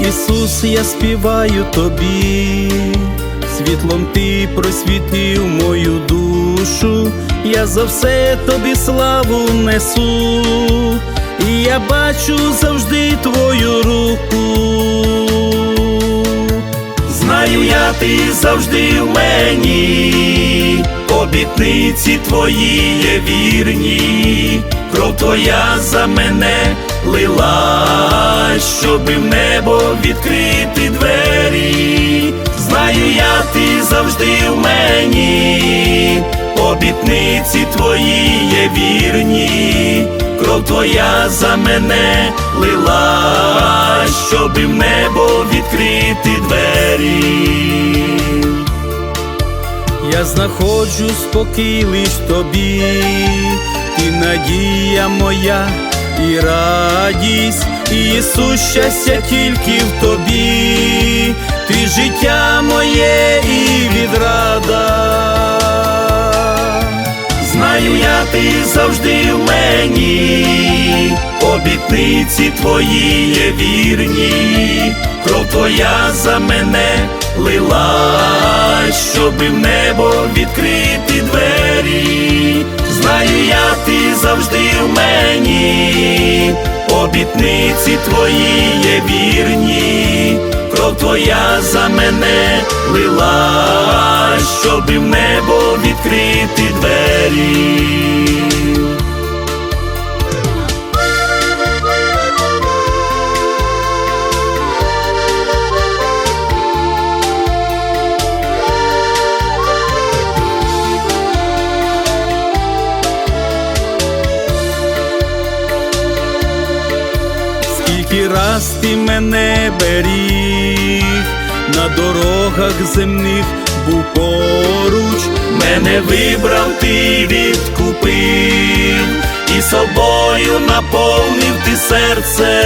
Ісус, я співаю тобі, світлом ти просвітив мою душу, я за все тобі славу несу, і я бачу завжди твою руку. Знаю я, ти завжди в мені, обітниці твої є вірні, кров твоя за мене лила, щоби в небо відкрити двері. Знаю я, ти завжди в мені, обітниці твої є вірні, кров твоя за мене лила, щоби в небо відкрити двері. Я знаходжу спокій лиш тобі, ти надія моя і радість, Ісус щастя тільки в тобі, ти життя моє і відрада. Знаю я, ти завжди в мені, обітниці твої є вірні, кров твоя за мене лила, щоби в небо відкрити завжди в мені, обітниці твої є вірні, кров твоя за мене лила, щоб в небо відкрити двері. Раз ти мене беріг, на дорогах земних був поруч, мене вибрав, ти відкупив, і собою наповнив ти серце.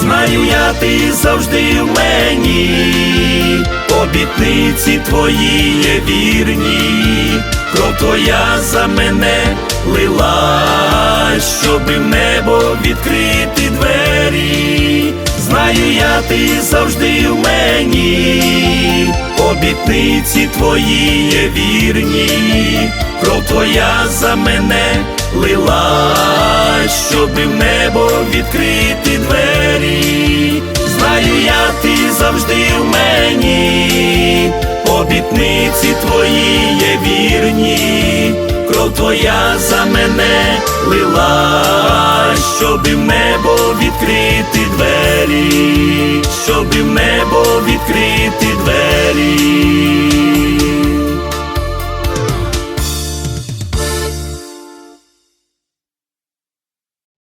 Знаю я, ти завжди в мені, обітниці твої є вірні, кров твоя за мене лила, щоби в небо відкрити двері. Знаю я, ти завжди в мені, обітниці твої є вірні, кров твоя за мене. Лила, щоби в небо відкрити двері. Знаю я, ти завжди в мені, обітниці твої є вірні, кров твоя за мене лила, щоб і в небо відкрити двері, щоб і в небо відкрити двері.